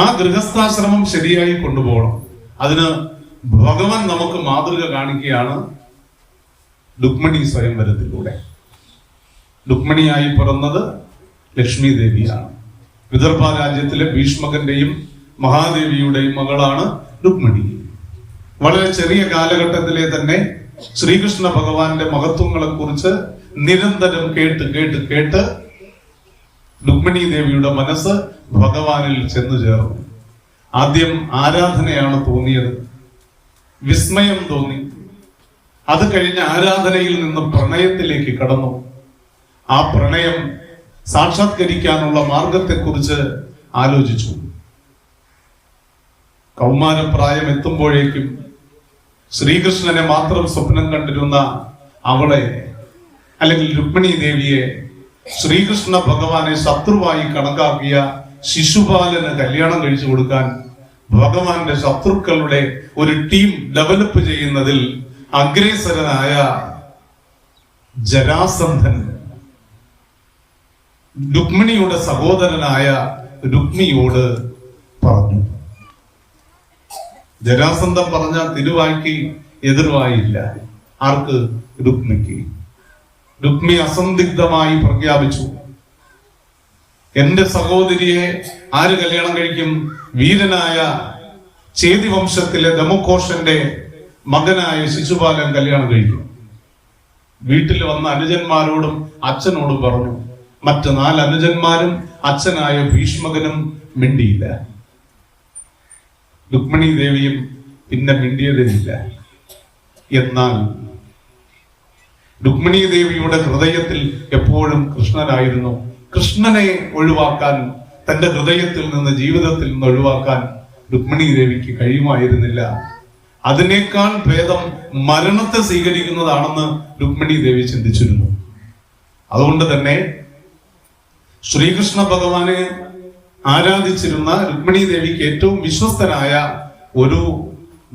ആ ഗൃഹസ്ഥാശ്രമം ശരിയായി കൊണ്ടുപോകണം. അതിന് ഭഗവാൻ നമുക്ക് മാതൃക കാണിക്കുകയാണ് രുക്മിണി സ്വയംവരത്തിലൂടെ രുക്മിണിയായി പിറന്നത് ലക്ഷ്മി ദേവിയാണ്. വിദർഭ രാജ്യത്തിലെ ഭീഷ്മകന്റെയും മഹാദേവിയുടെയും മകളാണ് രുക്മിണി വളരെ ചെറിയ കാലഘട്ടത്തിലെ തന്നെ ശ്രീകൃഷ്ണ ഭഗവാന്റെ മഹത്വങ്ങളെ കുറിച്ച് നിരന്തരം കേട്ട് കേട്ട് കേട്ട് രുക്മിണി ദേവിയുടെ മനസ്സ് ഭഗവാനിൽ ചെന്നു ചേർന്നു. ആദ്യം ആരാധനയാണ് തോന്നിയത്? വിസ്മയം തോന്നി. അത് കഴിഞ്ഞ് ആരാധനയിൽ നിന്ന് പ്രണയത്തിലേക്ക് കടന്നു. ആ പ്രണയം സാക്ഷാത്കരിക്കാനുള്ള മാർഗത്തെക്കുറിച്ച് ആലോചിച്ചു. കൗമാരപ്രായം എത്തുമ്പോഴേക്കും ശ്രീകൃഷ്ണനെ മാത്രം സ്വപ്നം കണ്ടിരുന്ന അവളെ അല്ലെങ്കിൽ രുക്മിണി ദേവിയെ ശ്രീകൃഷ്ണ ഭഗവാനെ ശത്രുവായി കണക്കാക്കിയ ശിശുപാലന് കല്യാണം കഴിച്ചു കൊടുക്കാൻ ഭഗവാന്റെ ശത്രുക്കളുടെ ഒരു ടീം ഡെവലപ്പ് ചെയ്യുന്നതിൽ അഗ്രേസരനായ ജരാസന്ധൻ രുക്മിണിയുടെ സഹോദരനായ രുക്മിയോട് പറഞ്ഞു. ജരാസന്ധം പറഞ്ഞ തിരുവായ്ക്ക് എതിർവായില്ല. ആർക്ക്? രുക്മിക്ക് രുക്മി അസന്ദിഗ്ധമായി പ്രഖ്യാപിച്ചു. എന്റെ സഹോദരിയെ ആര് കല്യാണം കഴിക്കും? വീരനായ ചേതി വംശത്തിലെ ദമുഘോഷന്റെ മകനായ ശിശുപാലൻ കല്യാണം കഴിക്കും. വീട്ടിൽ വന്ന അനുജന്മാരോടും അച്ഛനോടും പറഞ്ഞു മറ്റ് നാല് അനുജന്മാരും അച്ഛനായ ഭീഷ്മകനും മിണ്ടിയില്ല. രുക്മിണി ദേവിയും പിന്നെ മിണ്ടിയതിനില്ല. എന്നാൽ രുക്മിണി ദേവിയുടെ ഹൃദയത്തിൽ എപ്പോഴും കൃഷ്ണനായിരുന്നു. കൃഷ്ണനെ ഒഴിവാക്കാൻ തന്റെ ഹൃദയത്തിൽ നിന്ന് ജീവിതത്തിൽ നിന്ന് ഒഴിവാക്കാൻ രുക്മിണി ദേവിക്ക് കഴിയുമായിരുന്നില്ല. അതിനേക്കാൾ ഭേദം മരണത്തെ സ്വീകരിക്കുന്നതാണെന്ന് രുക്മിണി ദേവി ചിന്തിച്ചിരുന്നു. അതുകൊണ്ട് തന്നെ ശ്രീകൃഷ്ണ ഭഗവാനെ ആരാധിച്ചിരുന്ന രുക്മിണി ദേവിക്ക് ഏറ്റവും വിശ്വസ്തനായ ഒരു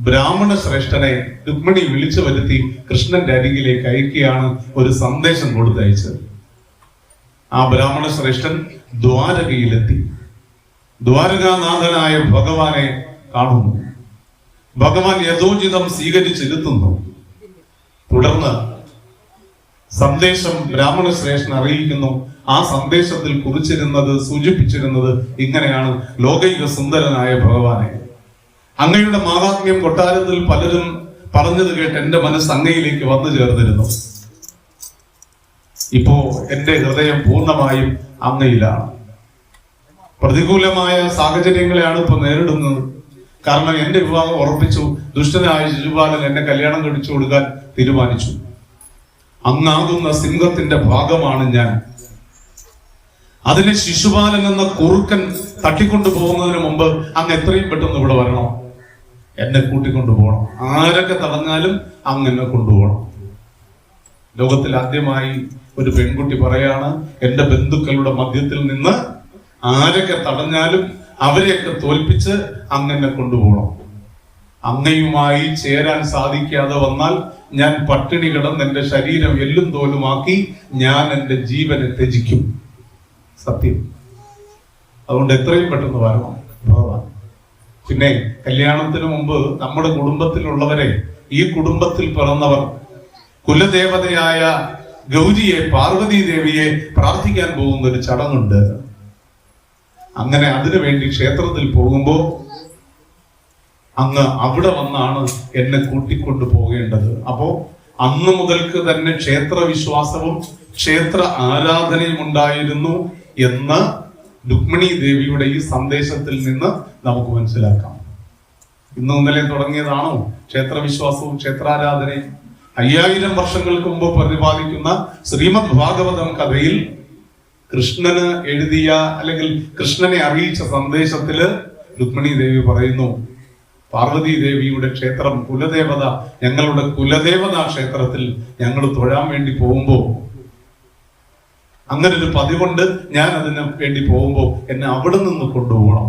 ബ്രാഹ്മണ ശ്രേഷ്ഠനെ രുക്മിണി വിളിച്ചു വരുത്തി കൃഷ്ണന്റെ അരികിലേക്ക് അയക്കുകയാണ് ഒരു സന്ദേശം കൊടുത്തയച്ചത്. ആ ബ്രാഹ്മണ ശ്രേഷ്ഠൻ ദ്വാരകയിലെത്തി. ദ്വാരകാനാഥനായ ഭഗവാനെ കാണുന്നു. ഭഗവാൻ യഥോചിതം സ്വീകരിച്ചിരുത്തുന്നു തുടർന്ന് സന്ദേശം ബ്രാഹ്മണ ശ്രേഷ്ഠൻ അറിയിക്കുന്നു. ആ സന്ദേശത്തിൽ കുറിച്ചിരുന്നത് സൂചിപ്പിച്ചിരുന്നത് ഇങ്ങനെയാണ്. ലോകൈക സുന്ദരനായ ഭഗവാനെ. അങ്ങയുടെ മാഹാത്മ്യം കൊട്ടാരത്തിൽ പലരും പറഞ്ഞത് കേട്ട് എന്റെ മനസ്സ് അങ്ങയിലേക്ക് വന്നു ചേർന്നിരുന്നു. ഇപ്പോ എന്റെ ഹൃദയം പൂർണമായും അങ്ങയിലാണ്. പ്രതികൂലമായ സാഹചര്യങ്ങളെയാണ് ഇപ്പൊ നേരിടുന്നത്. കാരണം എന്റെ വിവാഹം ഉറപ്പിച്ചു ദുഷ്ടനായ ശിശുപാലൻ എന്നെ കല്യാണം കഴിച്ചു കൊടുക്കാൻ തീരുമാനിച്ചു. അങ്ങാകുന്ന സിംഹത്തിന്റെ ഭാഗമാണ് ഞാൻ. അതിനെ ശിശുപാലൻ എന്ന കുറുക്കൻ തട്ടിക്കൊണ്ടു പോകുന്നതിന് മുമ്പ് അങ്ങ് എത്രയും പെട്ടെന്ന് ഇവിടെ വരണം. എന്നെ കൂട്ടിക്കൊണ്ടു പോകണം. ആരൊക്കെ തടഞ്ഞാലും അങ്ങ് എന്നെ കൊണ്ടുപോകണം. ലോകത്തിൽ ആദ്യമായി ഒരു പെൺകുട്ടി പറയാണ് എന്റെ ബന്ധുക്കളുടെ മധ്യത്തിൽ നിന്ന് ആരൊക്കെ തടഞ്ഞാലും അവരെയൊക്കെ തോൽപ്പിച്ച് അങ്ങനെ കൊണ്ടുപോകണം. അങ്ങയുമായി ചേരാൻ സാധിക്കാതെ വന്നാൽ ഞാൻ പട്ടിണി കിടന്ന് എന്റെ ശരീരം എല്ലും തോലുമാക്കി ഞാൻ എന്റെ ജീവനെ ത്യജിക്കും. സത്യം. അതുകൊണ്ട് എത്രയും പെട്ടെന്ന് വരണം. ഭഗവാൻ പിന്നെ കല്യാണത്തിന് മുമ്പ് നമ്മുടെ കുടുംബത്തിലുള്ളവരെ ഈ കുടുംബത്തിൽ പിറന്നവർ കുലദേവതയായ ഗൗരിയെ പാർവതി ദേവിയെ പ്രാർത്ഥിക്കാൻ പോകുന്ന ഒരു ചടങ്ങുണ്ട്. അങ്ങനെ അതിനു വേണ്ടി ക്ഷേത്രത്തിൽ പോകുമ്പോൾ അങ്ങ് അവിടെ വന്നാണ് എന്നെ കൂട്ടിക്കൊണ്ടു പോകേണ്ടത്. അപ്പോ അന്ന് മുതൽക്ക് തന്നെ ക്ഷേത്ര വിശ്വാസവും ക്ഷേത്ര ആരാധനയും ഉണ്ടായിരുന്നു എന്ന് രുക്മിണി ദേവിയുടെ ഈ സന്ദേശത്തിൽ നിന്ന് നമുക്ക് മനസ്സിലാക്കാം. ഇന്ന് ഇന്നലെ തുടങ്ങിയതാണോ? ക്ഷേത്രവിശ്വാസവും ക്ഷേത്രാരാധനയും. അയ്യായിരം വർഷങ്ങൾക്ക് മുമ്പ് പ്രതിപാദിക്കുന്ന ശ്രീമദ് ഭാഗവതം കഥയിൽ കൃഷ്ണന് എഴുതിയ അല്ലെങ്കിൽ കൃഷ്ണനെ അറിയിച്ച സന്ദേശത്തിൽ രുക്മിണി ദേവി പറയുന്നു പാർവതി ദേവിയുടെ ക്ഷേത്രം കുലദേവത ഞങ്ങളുടെ കുലദേവതാ ക്ഷേത്രത്തിൽ ഞങ്ങൾ തൊഴാൻ വേണ്ടി പോകുമ്പോ അങ്ങനെ ഒരു പതിവുണ്ട് ഞാൻ അതിന് വേണ്ടി പോകുമ്പോ എന്നെ അവിടെ നിന്ന് കൊണ്ടുപോകണം.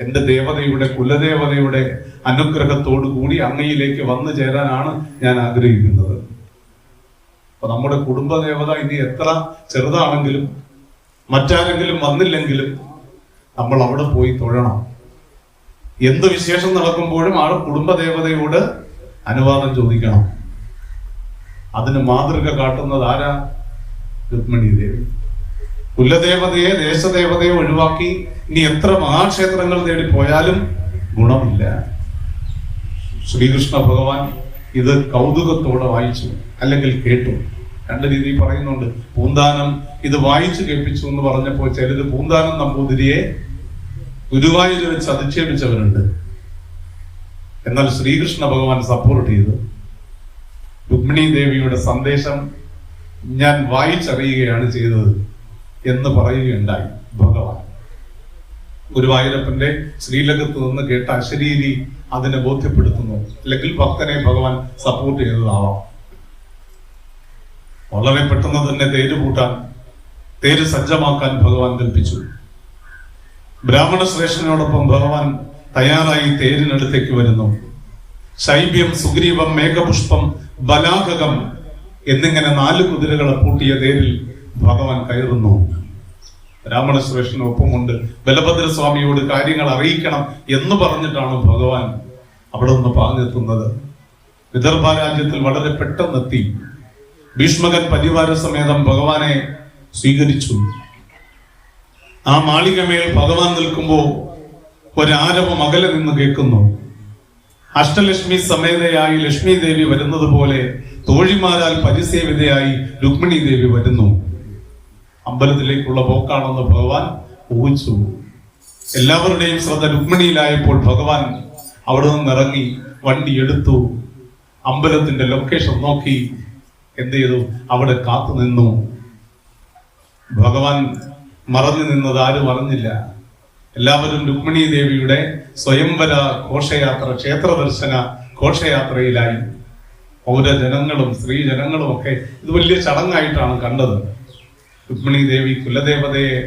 എന്റെ ദേവതയുടെ കുലദേവതയുടെ അനുഗ്രഹത്തോടു കൂടി അങ്ങയിലേക്ക് വന്നു ചേരാനാണ് ഞാൻ ആഗ്രഹിക്കുന്നത്. അപ്പൊ നമ്മുടെ കുടുംബദേവത ഇനി എത്ര ചെറുതാണെങ്കിലും മറ്റാരെങ്കിലും വന്നില്ലെങ്കിലും നമ്മൾ അവിടെ പോയി തൊഴണം. എന്ത് വിശേഷം നടക്കുമ്പോഴും ആ കുടുംബദേവതയോട് അനുവാദം ചോദിക്കണം. അതിന് മാതൃക കാട്ടുന്നത് ആരാ? രുക്മിണി ദേവി. കുലദേവതയെ ദേശദേവതയെ ഒഴിവാക്കി ഇനി എത്ര മഹാക്ഷേത്രങ്ങൾ തേടി പോയാലും ഗുണമില്ല. ശ്രീകൃഷ്ണ ഭഗവാൻ ഇത് കൗതുകത്തോടെ വായിച്ചു അല്ലെങ്കിൽ കേട്ടു. രണ്ട് രീതിയിൽ പറയുന്നുണ്ട്. പൂന്താനം ഇത് വായിച്ചു കേൾപ്പിച്ചു എന്ന് പറഞ്ഞപ്പോൾ ചിലത് പൂന്താനം നമ്പൂതിരിയെ ഗുരുവായൂർ വെച്ച് അധിക്ഷേപിച്ചവരുണ്ട്. എന്നാൽ ശ്രീകൃഷ്ണ ഭഗവാൻ സപ്പോർട്ട് ചെയ്തു. രുക്മിണി ദേവിയുടെ സന്ദേശം ഞാൻ വായിച്ചറിയുകയാണ് ചെയ്തത് എന്ന് പറയുകയുണ്ടായി ഭഗവാൻ. ഗുരുവായൂരപ്പന്റെ ശ്രീലകത്ത് നിന്ന് കേട്ട അശരീരി അതിനെ ബോധ്യപ്പെടുത്തുന്നു. അല്ലെങ്കിൽ ഭക്തനെ ഭഗവാൻ സപ്പോർട്ട് ചെയ്തതാവാം വളരെ പെട്ടെന്ന് തന്നെ തേര് കൂട്ടാൻ തേര് സജ്ജമാക്കാൻ ഭഗവാൻ കൽപ്പിച്ചു. ബ്രാഹ്മണ ശ്രേഷ്ഠനോടൊപ്പം ഭഗവാൻ തയ്യാറായി തേരിനടുത്തേക്ക് വരുന്നു. ശൈബ്യം സുഗ്രീവം മേഘപുഷ്പം ബലാഹകം എന്നിങ്ങനെ നാല് കുതിരകളെ പൂട്ടിയ തേരിൽ ഭഗവാൻ കയറുന്നു. ബ്രാഹ്മണ ശ്രേഷ്ഠന് ഒപ്പമുണ്ട്. ബലഭദ്രസ്വാമിയോട് കാര്യങ്ങൾ അറിയിക്കണം എന്ന് പറഞ്ഞിട്ടാണ് ഭഗവാൻ അവിടെ നിന്ന് പാഞ്ഞെത്തുന്നത്. വിദർഭ രാജ്യത്തിൽ വളരെ പെട്ടെന്നെത്തി. ഭീഷ്മകൻ പരിവാര സമേതം ഭഗവാനെ സ്വീകരിച്ചു. ആ മാളികമേൽ ഭഗവാൻ നിൽക്കുമ്പോൾ ഒരാരവം അകലെ നിന്ന് കേൾക്കുന്നു. അഷ്ടലക്ഷ്മി സമേതയായി ലക്ഷ്മി ദേവി വരുന്നത് പോലെ തോഴിമാരാൽ പരിസേവിതയായി രുക്മിണി ദേവി വരുന്നു. അമ്പലത്തിലേക്കുള്ള പോക്കാണെന്ന് ഭഗവാൻ ഊഹിച്ചു. എല്ലാവരുടെയും ശ്രദ്ധ രുക്മിണിയിലായപ്പോൾ ഭഗവാൻ അവിടെ നിന്നിറങ്ങി വണ്ടി എടുത്തു. അമ്പലത്തിന്റെ ലൊക്കേഷൻ നോക്കി എന്ത് ചെയ്തു? അവിടെ കാത്തു നിന്നു. ഭഗവാൻ മറഞ്ഞു നിന്നത് ആരും അറിഞ്ഞില്ല. എല്ലാവരും രുക്മിണി ദേവിയുടെ സ്വയംവര ഘോഷയാത്ര ക്ഷേത്ര ദർശന ഘോഷയാത്രയിലായി പൗരജനങ്ങളും സ്ത്രീജനങ്ങളും ഒക്കെ ഇത് വലിയ ചടങ്ങായിട്ടാണ് കണ്ടത്. രുക്മിണി ദേവി കുലദേവതയെ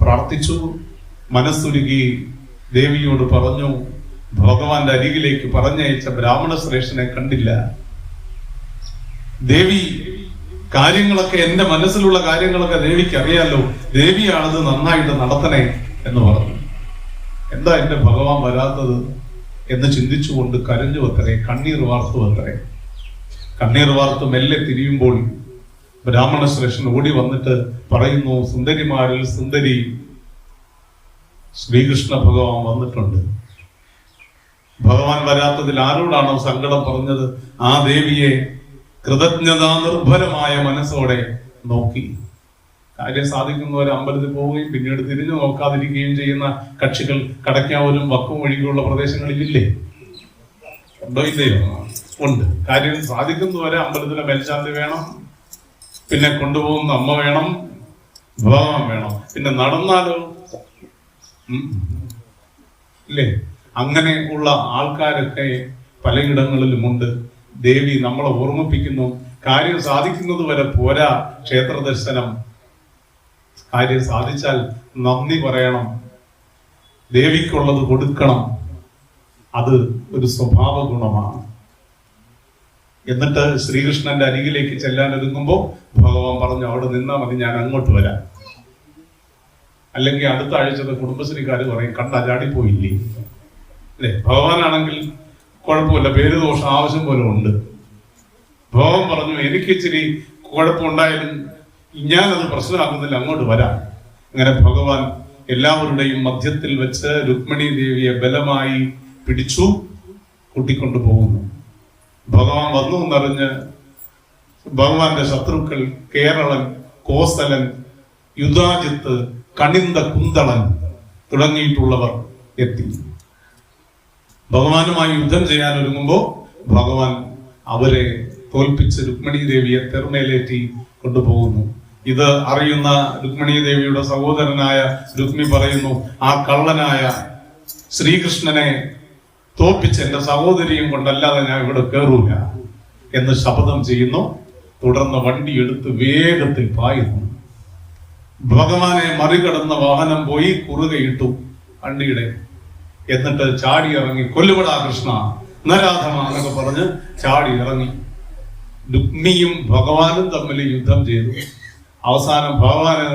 പ്രാർത്ഥിച്ചു. മനസ്സുരുകി ദേവിയോട് പറഞ്ഞു ഭഗവാന്റെ അരികിലേക്ക് പറഞ്ഞയച്ച ബ്രാഹ്മണ ശ്രേഷ്ഠനെ കണ്ടില്ല. ദേവി കാര്യങ്ങളൊക്കെ എന്റെ മനസ്സിലുള്ള കാര്യങ്ങളൊക്കെ ദേവിക്ക് അറിയാലോ. ദേവിയാണത് നന്നായിട്ട് നടത്തണേ എന്ന് പറഞ്ഞു. എന്താ എന്റെ ഭഗവാൻ വരാത്തത് എന്ന് ചിന്തിച്ചുകൊണ്ട് കരഞ്ഞു വത്രേ കണ്ണീർ വാർത്തു വത്രേ കണ്ണീർ വാർത്ത് മെല്ലെ തിരിയുമ്പോൾ ബ്രാഹ്മണ ശ്രേഷ്ഠൻ ഓടി വന്നിട്ട് പറയുന്നു സുന്ദരിമാരിൽ സുന്ദരി ശ്രീകൃഷ്ണ ഭഗവാൻ വന്നിട്ടുണ്ട്. ഭഗവാൻ വരാത്തതിൽ ആരോടാണോ സങ്കടം പറഞ്ഞത്? ആ ദേവിയെ കൃതജ്ഞതാ നിർഭരമായ മനസ്സോടെ നോക്കി. കാര്യം സാധിക്കുന്നവർ അമ്പലത്തിൽ പോവുകയും പിന്നീട് തിരിഞ്ഞു നോക്കാതിരിക്കുകയും ചെയ്യുന്ന കക്ഷികൾ കടയ്ക്കാവലും വക്കും ഒഴികെയുള്ള പ്രദേശങ്ങളിലില്ലേ? ഉണ്ടോ ഇല്ലയോ? ഉണ്ട്. കാര്യം സാധിക്കുന്നവരെ അമ്പലത്തിലെ മേൽശാന്തി വേണം. പിന്നെ കൊണ്ടുപോകുന്ന അമ്മ വേണം ഭഗവാൻ വേണം. പിന്നെ നടന്നാലോ? അല്ലേ അങ്ങനെ ഉള്ള ആൾക്കാരൊക്കെ പലയിടങ്ങളിലുമുണ്ട്. ദേവി നമ്മളെ ഓർമ്മിപ്പിക്കുന്നു. കാര്യം സാധിക്കുന്നത് വരെ പോരാ ക്ഷേത്ര ദർശനം. കാര്യം സാധിച്ചാൽ നന്ദി പറയണം. ദേവിക്കുള്ളത് കൊടുക്കണം. അത് ഒരു സ്വഭാവ ഗുണമാണ് എന്നിട്ട് ശ്രീകൃഷ്ണന്റെ അരികിലേക്ക് ചെല്ലാൻ ഒരുങ്ങുമ്പോൾ ഭഗവാൻ പറഞ്ഞു അവിടെ നിന്നാ മതി ഞാൻ അങ്ങോട്ട് വരാം. അല്ലെങ്കിൽ അടുത്ത ആഴ്ചത്തെ കുടുംബശ്രീക്കാർ പറയും കണ്ട ചാടിപ്പോയില്ലേ അല്ലെ? ഭഗവാനാണെങ്കിൽ കുഴപ്പമില്ല പേര് ദോഷം ആവശ്യം പോലും ഉണ്ട്. ഭഗവാൻ പറഞ്ഞു എനിക്ക് ഇച്ചിരി കുഴപ്പമുണ്ടായാലും ഞാനത് പ്രശ്നമാക്കുന്നില്ല അങ്ങോട്ട് വരാം. അങ്ങനെ ഭഗവാൻ എല്ലാവരുടെയും മധ്യത്തിൽ വെച്ച് രുക്മിണി ദേവിയെ ബലമായി പിടിച്ചു കൂട്ടിക്കൊണ്ടു പോകുന്നു ഭഗവാൻ വന്നു എന്നറിഞ്ഞ് ഭഗവാന്റെ ശത്രുക്കൾ കേരളൻ കോസലൻ യുദ്ധാജിത്ത് കണിന്ത കുന്തളൻ തുടങ്ങിയിട്ടുള്ളവർ എത്തി. ഭഗവാനുമായി യുദ്ധം ചെയ്യാൻ ഒരുങ്ങുമ്പോൾ ഭഗവാൻ അവരെ തോൽപ്പിച്ച് രുക്മിണി ദേവിയെ തെർമേലേറ്റി കൊണ്ടുപോകുന്നു. ഇത് അറിയുന്ന രുക്മിണി ദേവിയുടെ സഹോദരനായ രുക്മി പറയുന്നു ആ കള്ളനായ ശ്രീകൃഷ്ണനെ തോൽപ്പിച്ച് എന്റെ സഹോദരിയും കൊണ്ടല്ലാതെ ഞാൻ ഇവിടെ കയറൂല എന്ന് ശപഥം ചെയ്യുന്നു. തുടർന്ന് വണ്ടി എടുത്ത് വേഗത്തിൽ പായുന്നു. ഭഗവാനെ മറികടന്ന വാഹനം പോയി കുറുകയിട്ടു വണ്ടിയുടെ എന്നിട്ട് ചാടി ഇറങ്ങി കൊല്ലുപടാ കൃഷ്ണ നരാധമ പറഞ്ഞ് ചാടി ഇറങ്ങി. രുക്മിയും ഭഗവാനും തമ്മിൽ യുദ്ധം ചെയ്തു. അവസാനം ഭഗവാന്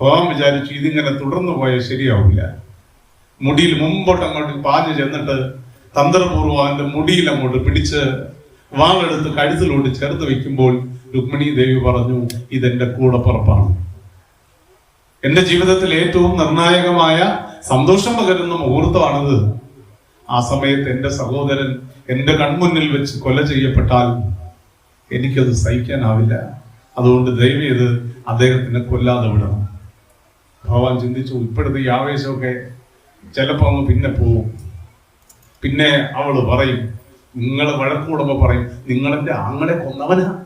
ഭഗവാൻ വിചാരിച്ചു ഇതിങ്ങനെ തുടർന്നു പോയാൽ ശരിയാവില്ല മുടിയിൽ മുമ്പോട്ട് അങ്ങോട്ട് പാഞ്ഞു ചെന്നിട്ട് തന്ത്രപൂർവം അവന്റെ മുടിയിൽ അങ്ങോട്ട് പിടിച്ച് വാളെടുത്ത് കഴുത്തിലോട്ട് ചേർത്ത് വെക്കുമ്പോൾ രുക്മിണി ദേവി പറഞ്ഞു ഇതെന്റെ കൂടപ്പുറപ്പാണ്. എന്റെ ജീവിതത്തിൽ ഏറ്റവും നിർണായകമായ സന്തോഷം പകരുന്ന മുഹൂർത്തമാണിത്. ആ സമയത്ത് എന്റെ സഹോദരൻ എന്റെ കൺമുന്നിൽ വെച്ച് കൊല ചെയ്യപ്പെട്ടാൽ എനിക്കത് സഹിക്കാനാവില്ല. അതുകൊണ്ട് ദയവേത് അദ്ദേഹത്തിനെ കൊല്ലാതെ വിടണം. ഭഗവാൻ ചിന്തിച്ചു ഇപ്പോഴത്തെ ഈ ആവേശമൊക്കെ ചിലപ്പോ അങ്ങ് പിന്നെ പോവും. പിന്നെ അവൾ പറയും നിങ്ങൾ വഴക്കൂടുമ്പോ പറയും നിങ്ങളെന്റെ ആങ്ങളെ കൊന്നവനാ.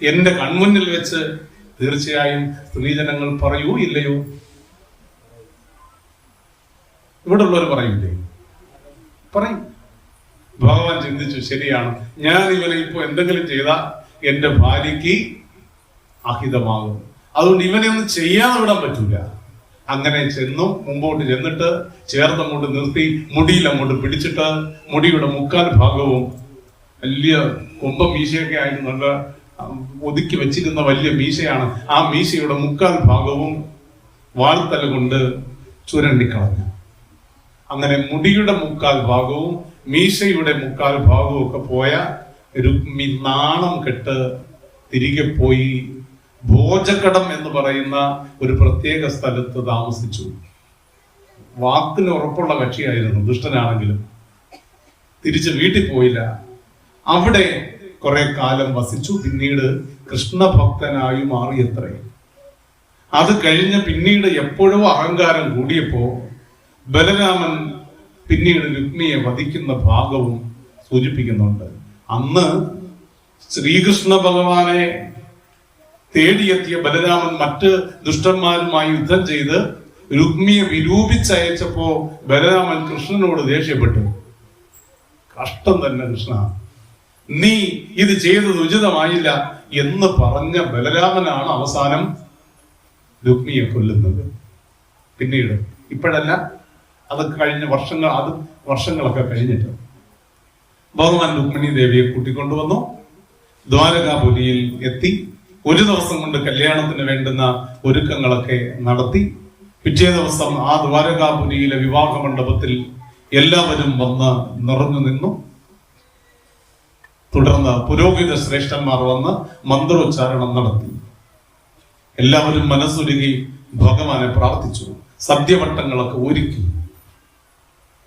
എന്റെ കൺമുന്നിൽ വെച്ച് തീർച്ചയായും സ്ത്രീജനങ്ങൾ പറയൂ ഇല്ലയോ? ഇവിടെ ഉള്ളവർ പറയില്ലേ പറയും. ഭഗവാൻ ചിന്തിച്ചു ശരിയാണ്. ഞാൻ ഇവനെ ഇപ്പൊ എന്തെങ്കിലും ചെയ്താൽ എന്റെ ഭാര്യയ്ക്ക് അഹിതമാകും. അതുകൊണ്ട് ഇവനെ ഒന്നും ചെയ്യാതെ വിടാൻ പറ്റൂല. അങ്ങനെ ചെന്നു. മുമ്പോട്ട് ചെന്നിട്ട് ചേർത്തങ്ങോട്ട് നിർത്തി. മുടിയിൽ അങ്ങോട്ട് പിടിച്ചിട്ട് മുടിയുടെ മുക്കാൽ ഭാഗവും വലിയ കൊമ്പ മീശയൊക്കെ ആയിരുന്നു നല്ല ഒതുക്കി വെച്ചിരുന്ന വലിയ മീശയാണ്. ആ മീശയുടെ മുക്കാൽ ഭാഗവും വാൾത്തല കൊണ്ട് ചുരണ്ടിക്കളഞ്ഞു. അങ്ങനെ മുടിയുടെ മുക്കാൽ ഭാഗവും മീശയുടെ മുക്കാൽ ഭാഗവും ഒക്കെ പോയ രുക്മി നാണം കെട്ട് തിരികെ പോയി ഭോജകടം എന്ന് പറയുന്ന ഒരു പ്രത്യേക സ്ഥലത്ത് താമസിച്ചു. വാക്കിന് ഉറപ്പുള്ള കക്ഷിയായിരുന്നു ദുഷ്ടനാണെങ്കിലും. തിരിച്ച് വീട്ടിൽ പോയില്ല. അവിടെ കുറെ കാലം വസിച്ചു പിന്നീട് കൃഷ്ണഭക്തനായി മാറിയത്രേ. അത് കഴിഞ്ഞ് പിന്നീട് എപ്പോഴും അഹങ്കാരം കൂടിയപ്പോ ബലരാമൻ പിന്നീട് രുക്മിയെ വധിക്കുന്ന ഭാഗവും സൂചിപ്പിക്കുന്നുണ്ട്. അന്ന് ശ്രീകൃഷ്ണ ഭഗവാനെ തേടിയെത്തിയ ബലരാമൻ മറ്റ് ദുഷ്ടന്മാരുമായി യുദ്ധം ചെയ്ത് രുക്മിയെ വിരൂപിച്ചയച്ചപ്പോ ബലരാമൻ കൃഷ്ണനോട് ദേഷ്യപ്പെട്ടു. കഷ്ടം തന്നെ കൃഷ്ണ. നീ ഇത് ചെയ്തത് ഉചിതമായില്ല എന്ന് പറഞ്ഞ ബലരാമനാണ് അവസാനം രുക്മിയെ കൊല്ലുന്നത്. പിന്നീട് ഇപ്പോഴല്ല അത് കഴിഞ്ഞ വർഷങ്ങൾ അത് വർഷങ്ങളൊക്കെ കഴിഞ്ഞിട്ട് ഭഗവാൻ രുക്മിണി ദേവിയെ കൂട്ടിക്കൊണ്ടുവന്നു. ദ്വാരകാപുരിയിൽ എത്തി. ഒരു ദിവസം കൊണ്ട് കല്യാണത്തിന് വേണ്ടുന്ന ഒരുക്കങ്ങളൊക്കെ നടത്തി. പിറ്റേ ദിവസം ആ ദ്വാരകാപുരിയിലെ വിവാഹ മണ്ഡപത്തിൽ എല്ലാവരും വന്ന് നിറഞ്ഞു നിന്നു. തുടർന്ന് പുരോഹിത ശ്രേഷ്ഠന്മാർ വന്ന് മന്ത്രോച്ചാരണം നടത്തി. എല്ലാവരും മനസ്സൊരുങ്ങി ഭഗവാനെ പ്രാർത്ഥിച്ചു. സദ്യവട്ടങ്ങളൊക്കെ ഒരുക്കി.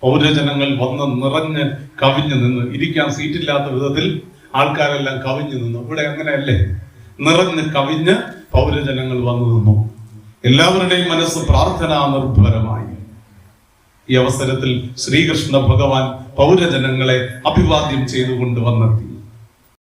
പൗരജനങ്ങൾ വന്ന് നിറഞ്ഞ് കവിഞ്ഞു നിന്ന് ഇരിക്കാൻ സീറ്റില്ലാത്ത വിധത്തിൽ ആൾക്കാരെല്ലാം കവിഞ്ഞു നിന്നു. ഇവിടെ അങ്ങനെയല്ലേ? നിറഞ്ഞ് കവിഞ്ഞ് പൗരജനങ്ങൾ വന്നു നിന്നു. എല്ലാവരുടെയും മനസ്സ് പ്രാർത്ഥനാ നിർഭരമായി. ഈ അവസരത്തിൽ ശ്രീകൃഷ്ണ ഭഗവാൻ പൗരജനങ്ങളെ അഭിവാദ്യം ചെയ്തുകൊണ്ട് വന്നെത്തി.